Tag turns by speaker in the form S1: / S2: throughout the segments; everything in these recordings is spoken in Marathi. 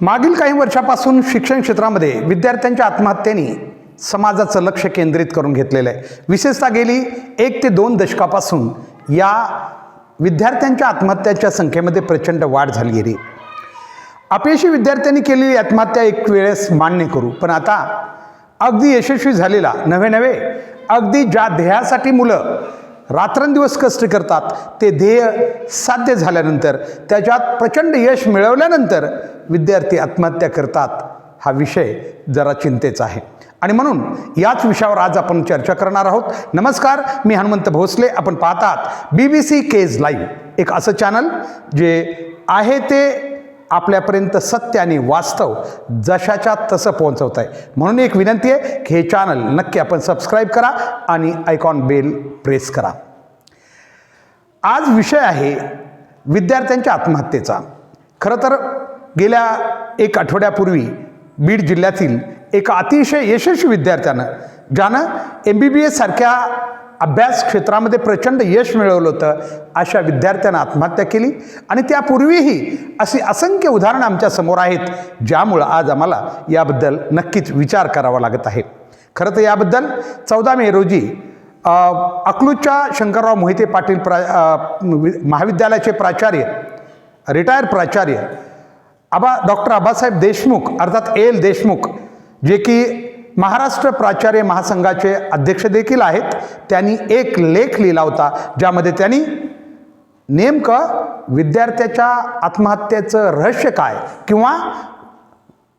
S1: मागील काही वर्षापासून शिक्षण क्षेत्रामध्ये विद्यार्थ्यांच्या आत्महत्येने समाजाचं लक्ष केंद्रित करून घेतलेलं आहे. विशेषतः गेली एक ते दोन दशकापासून या विद्यार्थ्यांच्या आत्महत्याच्या संख्येमध्ये प्रचंड वाढ झाली गेली. अपयशी विद्यार्थ्यांनी केलेली आत्महत्या एक वेळेस मान्य करू पण आता अगदी यशस्वी झालेला नव्हे नव्हे अगदी ज्या ध्येयासाठी मुलं रात्रंदिवस कष्ट करतात. ते ध्येय साध्य झाल्यानंतर त्याच्यात प्रचंड यश मिळवल्यानंतर विद्यार्थी आत्महत्या करतात. हा विषय जरा चिंतेचा आहे. आणि म्हणून याच विषयावर आज आपण चर्चा करणार आहोत. नमस्कार मी हनुमंत भोसले. आपण पाहतात B B C Kaij live एक असं चॅनल जे आहे ते आपल्यापर्यंत सत्य आणि वास्तव जशाच्या तसं पोहोचवत आहे. म्हणून एक विनंती आहे की हे चॅनल नक्की आपण सबस्क्राईब करा आणि आयकॉन बेल प्रेस करा. आज विषय आहे विद्यार्थ्यांच्या आत्महत्येचा. खरं तर गेल्या एक आठवड्यापूर्वी बीड जिल्ह्यातील एका अतिशय यशस्वी विद्यार्थ्यानं ज्यानं एम बी बी एससारख्या अभ्यास क्षेत्रामध्ये प्रचंड यश मिळवलं होतं अशा विद्यार्थ्यांना आत्महत्या केली. आणि त्यापूर्वीही अशी असंख्य उदाहरणं आमच्यासमोर आहेत ज्यामुळं आज आम्हाला याबद्दल नक्कीच विचार करावा लागत आहे. खरं तर याबद्दल चौदा मे रोजी अकलूजच्या शंकरराव मोहिते पाटील प्रा वि- महाविद्यालयाचे प्राचार्य रिटायर प्राचार्य आबा डॉक्टर आबासाहेब देशमुख अर्थात एल देशमुख जे की महाराष्ट्र प्राचार्य महासंघाचे अध्यक्ष देखील आहेत. त्यांनी एक लेख लिहिला होता ज्यामध्ये त्यांनी नेमकं विद्यार्थ्याच्या आत्महत्येचं रहस्य काय किंवा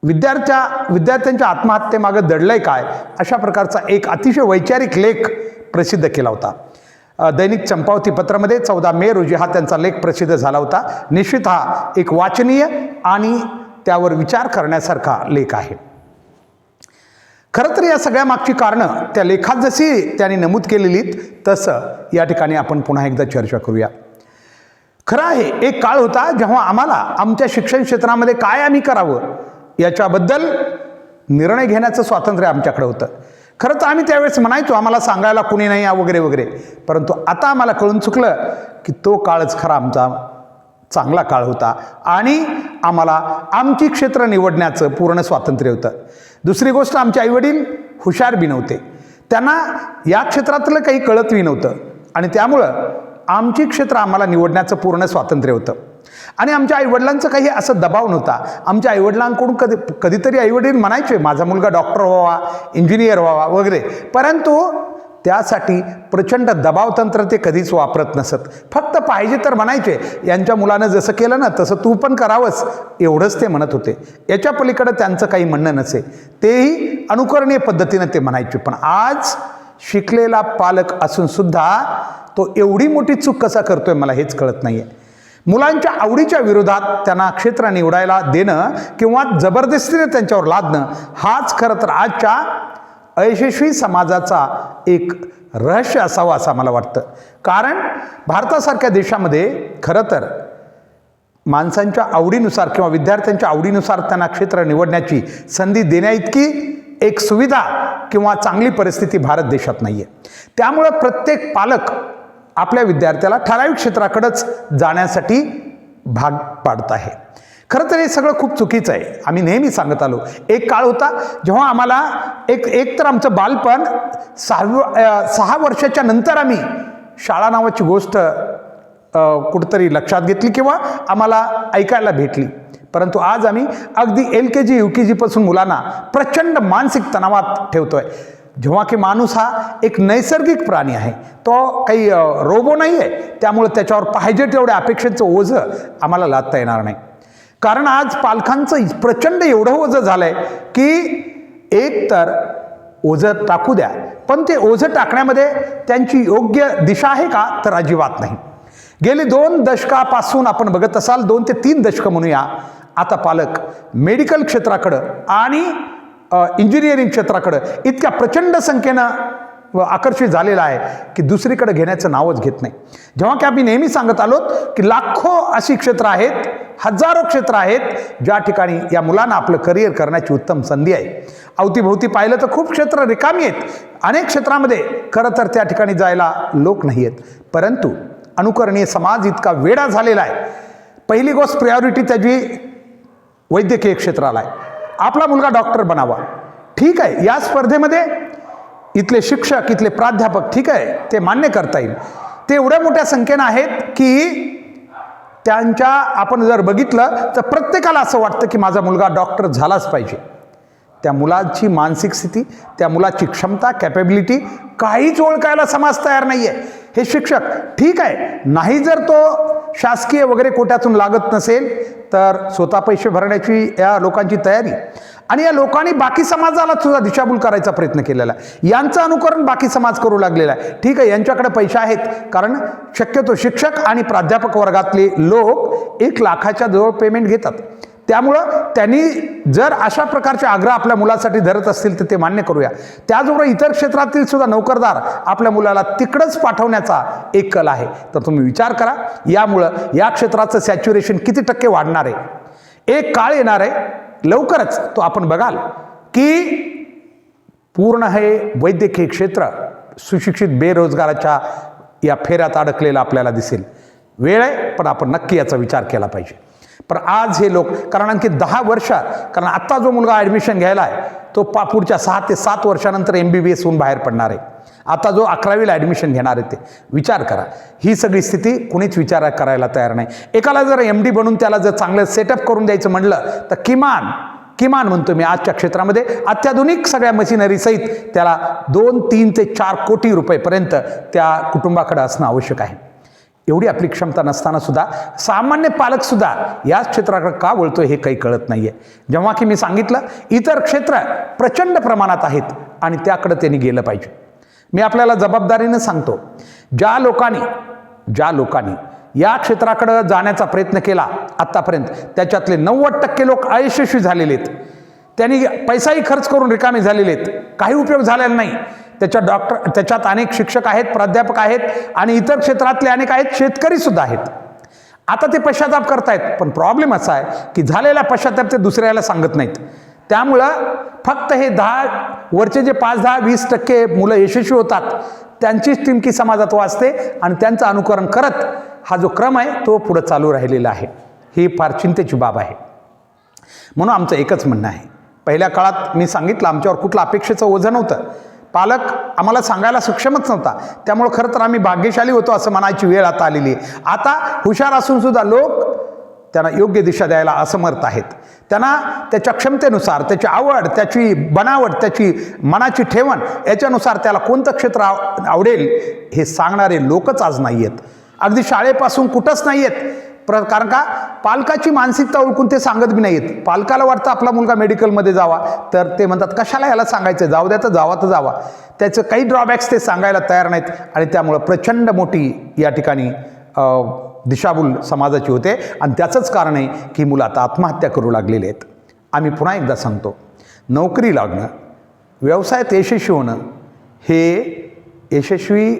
S1: विद्यार्थ्या विद्यार्थ्यांच्या आत्महत्येमागं दडलंय काय अशा प्रकारचा एक अतिशय वैचारिक लेख प्रसिद्ध केला होता. दैनिक चंपावती पत्रामध्ये चौदा मे रोजी हा त्यांचा लेख प्रसिद्ध झाला होता. निश्चित हा एक वाचनीय आणि त्यावर विचार करण्यासारखा लेख आहे. खरं तर या सगळ्या मागची कारणं त्या लेखात जशी त्यांनी नमूद केलेली तसं या ठिकाणी आपण पुन्हा एकदा चर्चा करूया. खरं आहे एक काळ होता जेव्हा आम्हाला आमच्या शिक्षण क्षेत्रामध्ये काय आम्ही करावं याच्याबद्दल निर्णय घेण्याचं स्वातंत्र्य आमच्याकडे होतं. खरं तर आम्ही त्यावेळेस म्हणायचो आम्हाला सांगायला कुणी नाही या वगैरे वगैरे. परंतु आता आम्हाला कळून चुकलं की तो काळच खरा आमचा चांगला काळ होता. आणि आम्हाला आमची क्षेत्र निवडण्याचं पूर्ण स्वातंत्र्य होतं. दुसरी गोष्ट आमचे आईवडील हुशार बी नव्हते. त्यांना या क्षेत्रातलं काही कळतवी नव्हतं. आणि त्यामुळं आमची क्षेत्र आम्हाला निवडण्याचं पूर्ण स्वातंत्र्य होतं. आणि आमच्या आईवडिलांचं काही असं दबाव नव्हता. आमच्या आईवडिलांकडून कधी कधीतरी आईवडील म्हणायचे माझा मुलगा डॉक्टर व्हावा इंजिनियर व्हावा वगैरे. परंतु त्यासाठी प्रचंड दबावतंत्र ते कधीच वापरत नसत. फक्त पाहिजे तर म्हणायचे. यांच्या मुलानं जसं केलं ना तसं तू पण करावंच एवढंच ते म्हणत होते. याच्या पलीकडं त्यांचं काही म्हणणं नसे. तेही अनुकरणीय पद्धतीनं ते म्हणायचे. पण आज शिकलेला पालक असूनसुद्धा तो एवढी मोठी चूक कसा करतोय मला हेच कळत नाही आहे मुलांच्या आवडीच्या विरोधात त्यांना क्षेत्र निवडायला देणं किंवा जबरदस्तीने त्यांच्यावर लादणं हाच खरं तर आजच्या अयशस्वी समाजाचा एक रहस्य असावं असं मला वाटतं. कारण भारतासारख्या देशामध्ये खरं तर माणसांच्या आवडीनुसार किंवा विद्यार्थ्यांच्या आवडीनुसार त्यांना क्षेत्र निवडण्याची संधी देण्याइतकी एक सुविधा किंवा चांगली परिस्थिती भारत देशात नाही आहे त्यामुळं प्रत्येक पालक आपल्या विद्यार्थ्याला ठराविक क्षेत्राकडंच जाण्यासाठी भाग पाडत आहे. खरं तर हे सगळं खूप चुकीचं आहे. आम्ही नेहमी सांगत आलो. एक काळ होता जेव्हा आम्हाला एक एक तर आमचं बालपण सहाव सहा वर्षाच्या नंतर आम्ही शाळा नावाची गोष्ट कुठंतरी लक्षात घेतली किंवा आम्हाला ऐकायला भेटली. परंतु आज आम्ही अगदी एल के जी यू के जीपासून मुलांना प्रचंड मानसिक तणावात ठेवतो आहे जेव्हा की माणूस हा एक नैसर्गिक प्राणी आहे. तो काही रोबो नाही आहे त्यामुळे त्याच्यावर पाहिजे तेवढ्या अपेक्षेचं ओझं आम्हाला लादता येणार नाही. कारण आज पालकांचं प्रचंड एवढं ओझं झालं आहे की एक तर ओझं टाकू द्या. पण ते ओझं टाकण्यामध्ये त्यांची योग्य दिशा आहे का? तर अजिबात नाही. गेले दोन दशकापासून आपण बघत असाल दोन ते तीन दशकं म्हणूया आता पालक मेडिकल क्षेत्राकडं आणि इंजिनिअरिंग क्षेत्राकडं इतक्या प्रचंड संख्येनं व आकर्षित झालेला आहे की दुसरीकडे घेण्याचं नावच घेत नाही. जेव्हा की आम्ही नेहमी सांगत आलोत की लाखो अशी क्षेत्र आहेत हजारो क्षेत्र आहेत ज्या ठिकाणी या मुलांना आपलं करिअर करण्याची उत्तम संधी आहे. अवतीभोवती पाहिलं तर खूप क्षेत्र रिकामी आहेत. अनेक क्षेत्रामध्ये खरं तर त्या ठिकाणी जायला लोक नाही आहेत. परंतु अनुकरणीय समाज इतका वेडा झालेला आहे. पहिली गोष्ट प्रायोरिटी त्याची वैद्यकीय क्षेत्राला आहे. आपला मुलगा डॉक्टर बनावा. ठीक आहे या स्पर्धेमध्ये इथले शिक्षक इथले प्राध्यापक ठीक आहे ते मान्य करता येईल. ते एवढ्या मोठ्या संख्येनं आहेत की त्यांच्या आपण जर बघितलं तर प्रत्येकाला असं वाटतं की माझा मुलगा डॉक्टर झालाच पाहिजे. त्या मुलाची मानसिक स्थिती त्या मुलाची क्षमता कॅपेबिलिटी काहीच ओळखायला समाज तयार नाही आहे हे शिक्षक ठीक आहे. नाही जर तो शासकीय वगैरे कोट्यातून लागत नसेल तर स्वतः पैसे भरण्याची या लोकांची तयारी. आणि या लोकांनी बाकी समाजाला सुद्धा दिशाभूल करायचा प्रयत्न केलेला आहे. यांचं अनुकरण बाकी समाज करू लागलेला आहे. ठीक आहे यांच्याकडे पैसे आहेत. कारण शक्यतो शिक्षक आणि प्राध्यापक वर्गातले लोक एक लाखाच्या जवळ पेमेंट घेतात. त्यामुळं त्यांनी जर अशा प्रकारचे आग्रह आपल्या मुलासाठी धरत असतील तर ते मान्य करूया. त्याचबरोबर इतर क्षेत्रातील सुद्धा नोकरदार आपल्या मुलाला तिकडंच पाठवण्याचा एक कल आहे. तर तुम्ही विचार करा यामुळं या क्षेत्राचं सॅच्युरेशन किती टक्के वाढणार आहे? एक काळ येणार आहे लवकरच तो आपण बघाल की पूर्ण हे वैद्यकीय क्षेत्र सुशिक्षित बेरोजगाराच्या या फेऱ्यात अडकलेलं आपल्याला दिसेल. वेळ आहे पण आपण नक्की याचा विचार केला पाहिजे. पण आज हे लोक कारण आणखी दहा वर्षात कारण आत्ता जो मुलगा ॲडमिशन घ्यायला आहे तो पा पुढच्या सहा ते सात वर्षानंतर एम बी बी एस होऊन बाहेर पडणार आहे. आता जो अकरावीला ॲडमिशन घेणार आहे ते विचार करा. ही सगळी स्थिती कुणीच विचार करायला तयार नाही. एकाला जर एम डी बनून त्याला जर चांगलं सेटअप करून द्यायचं म्हणलं तर किमान किमान म्हणतो मी आजच्या क्षेत्रामध्ये अत्याधुनिक सगळ्या मशिनरीसहित त्याला दोन तीन ते चार कोटी रुपयेपर्यंत त्या कुटुंबाकडे असणं आवश्यक आहे. एवढी आपली क्षमता नसताना सुद्धा सामान्य पालक सुद्धा याच क्षेत्राकडे का वळतोय हे काही कळत नाहीये. जेव्हा की मी सांगितलं इतर क्षेत्र प्रचंड प्रमाणात आहेत आणि त्याकडे त्यांनी गेलं पाहिजे. मी आपल्याला जबाबदारीनं सांगतो ज्या लोकांनी ज्या लोकांनी या क्षेत्राकडं जाण्याचा प्रयत्न केला आत्तापर्यंत त्याच्यातले नव्वद टक्के लोक अयशस्वी झालेले आहेत. त्यांनी पैसाही खर्च करून रिकामे झालेले आहेत. काही उपयोग झालेला नाही. त्याच्या डॉक्टर त्याच्यात अनेक शिक्षक आहेत प्राध्यापक आहेत आणि इतर क्षेत्रातले अनेक आहेत शेतकरीसुद्धा आहेत. आता ते पश्चाताप करतायत पण प्रॉब्लेम असा आहे की झालेला पश्चाताप ते दुसऱ्याला सांगत नाहीत. त्यामुळं फक्त हे दहा वरचे जे पाच दहा वीस टक्के मुलं यशस्वी होतात त्यांचीच टिमकी समाजात वाचते आणि त्यांचं अनुकरण करत हा जो क्रम आहे तो पुढं चालू राहिलेला आहे. ही फार चिंतेची बाब आहे. म्हणून आमचं एकच म्हणणं आहे. पहिल्या काळात मी सांगितलं आमच्यावर कुठलं अपेक्षेचं ओझं नव्हतं. पालक आम्हाला सांगायला सक्षमच नव्हता. त्यामुळं खरं तर आम्ही भाग्यशाली होतो असं म्हणायची वेळ आता आलेली आहे. आता हुशार असूनसुद्धा लोक त्यांना योग्य दिशा द्यायला असमर्थ आहेत. त्यांना त्याच्या क्षमतेनुसार त्याची आवड त्याची बनावट त्याची मनाची ठेवण याच्यानुसार त्याला कोणतं क्षेत्र आव आवडेल हे सांगणारे लोकच आज नाही आहेत अगदी शाळेपासून कुठंच नाही आहेत प्र कारण का? पालकाची मानसिकता ओळखून ते सांगत बी नाही आहेत पालकाला वाटतं आपला मुलगा मेडिकलमध्ये जावा. तर ते म्हणतात कशाला याला सांगायचं? जाऊ द्या तर जावा तर जावा. त्याचं काही ड्रॉबॅक्स ते सांगायला तयार नाहीत. आणि त्यामुळं प्रचंड मोठी या ठिकाणी दिशाभूल समाजाची होते. आणि त्याचंच कारण आहे की मुलं आता आत्महत्या करू लागलेले आहेत. आम्ही पुन्हा एकदा सांगतो नोकरी लागणं व्यवसायात यशस्वी होणं हे यशस्वी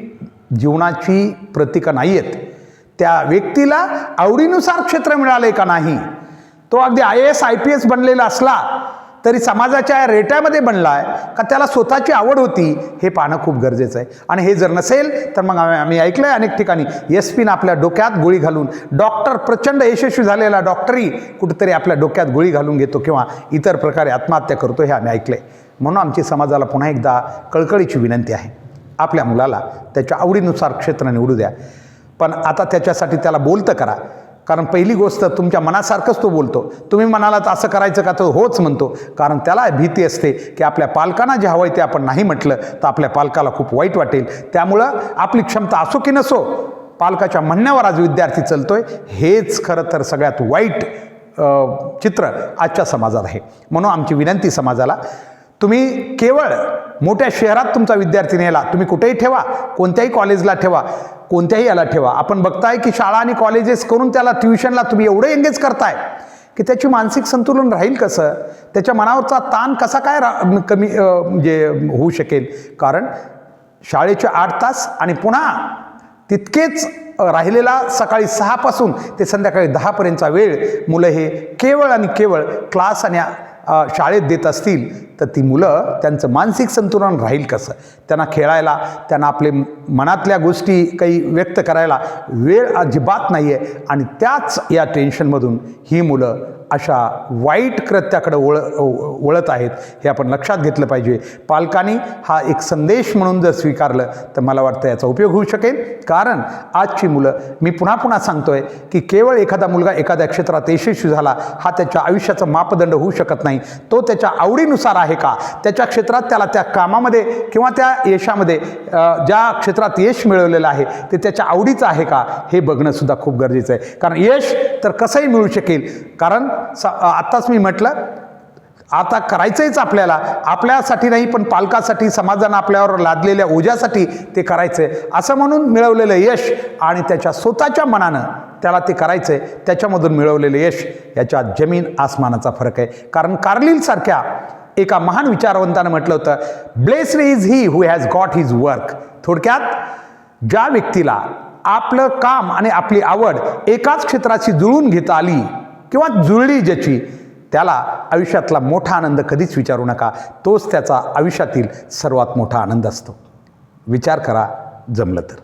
S1: जीवनाची प्रतीकं नाही आहेत त्या व्यक्तीला आवडीनुसार क्षेत्र मिळाले का नाही? तो अगदी I A S I P S बनलेला असला तरी समाजाच्या रेट्यामध्ये बनला आहे का त्याला स्वतःची आवड होती हे पाहणं खूप गरजेचं आहे. आणि हे जर नसेल तर मग आम्ही आम्ही ऐकलं आहे अनेक ठिकाणी एस पीनं आपल्या डोक्यात गोळी घालून डॉक्टर प्रचंड यशस्वी झालेला डॉक्टरही कुठेतरी आपल्या डोक्यात गोळी घालून घेतो किंवा इतर प्रकारे आत्महत्या करतो हे आम्ही ऐकलं आहे म्हणून आमची समाजाला पुन्हा एकदा कळकळीची विनंती आहे. आपल्या मुलाला त्याच्या आवडीनुसार क्षेत्र निवडू द्या. पण आता त्याच्यासाठी त्याला बोलतं करा. कारण पहिली गोष्ट तुमच्या मनासारखंच तो बोलतो. तुम्ही म्हणालात असं करायचं का? तो होच म्हणतो. कारण त्याला भीती असते की आपल्या पालकांना जे हवं आहे ते आपण नाही म्हटलं तर आपल्या पालकाला खूप वाईट वाटेल. त्यामुळं आपली क्षमता असो की नसो पालकाच्या म्हणण्यावर आज विद्यार्थी चालतोय. हेच खरं तर सगळ्यात वाईट चित्र आजच्या समाजात आहे. म्हणून आमची विनंती समाजाला तुम्ही केवळ मोठ्या शहरात तुमचा विद्यार्थी नेला. तुम्ही कुठेही ठेवा कोणत्याही कॉलेजला ठेवा कोणत्याही याला ठेवा. आपण बघताय की शाळा आणि कॉलेजेस करून त्याला ट्युशनला तुम्ही एवढं एंगेज करताय की त्याची मानसिक संतुलन राहील कसं? त्याच्या मनावरचा ताण कसा काय रा कमी म्हणजे होऊ शकेल? कारण शाळेचे आठ तास आणि पुन्हा तितकेच राहिलेला सकाळी सहापासून ते संध्याकाळी दहापर्यंतचा वेळ मुलं हे केवळ आणि केवळ क्लास आणि शाळेत देत असतील तर ती मुलं त्यांचं मानसिक संतुलन राहील कसं? त्यांना खेळायला त्यांना आपले मनातल्या गोष्टी काही व्यक्त करायला वेळ अजिबात नाही आहे आणि त्याच या टेन्शनमधून ही मुलं अशा वाईट कृत्याकडे वळ वळत आहेत हे आपण लक्षात घेतलं पाहिजे. पालकांनी हा एक संदेश म्हणून जर स्वीकारलं तर मला वाटतं याचा उपयोग होऊ शकेल. कारण आजची मुलं मी पुन्हा पुन्हा सांगतोय की केवळ एखादा मुलगा एखाद्या क्षेत्रात यशस्वी झाला हा त्याच्या आयुष्याचा मापदंड होऊ शकत नाही. तो त्याच्या आवडीनुसार आहे का? त्याच्या क्षेत्रात त्याला त्या कामामध्ये किंवा त्या यशामध्ये ज्या क्षेत्रात यश मिळवलेलं आहे ते त्याच्या आवडीचं आहे का? हे बघणंसुद्धा खूप गरजेचं आहे. कारण यश तर कसंही मिळू शकेल. कारण आत्ताच मी म्हटलं आता करायचंच आपल्याला. आपल्यासाठी नाही पण पालकासाठी समाजानं आपल्यावर लादलेल्या ओझ्यासाठी ते करायचं आहे असं म्हणून मिळवलेलं यश आणि त्याच्या स्वतःच्या मनानं त्याला ते करायचं आहे त्याच्यामधून मिळवलेलं यश याच्यात जमीन आसमानाचा फरक आहे. कारण कार्लिलसारख्या एका महान विचारवंतानं म्हटलं होतं blessed is he who has got his work थोडक्यात ज्या व्यक्तीला आपलं काम आणि आपली आवड एकाच क्षेत्राशी जुळून घेता आली किंवा जुळली ज्याची त्याला आयुष्यातला मोठा आनंद कधीच विचारू नका. तोच त्याचा आयुष्यातील सर्वात मोठा आनंद असतो. विचार करा जमलं तर.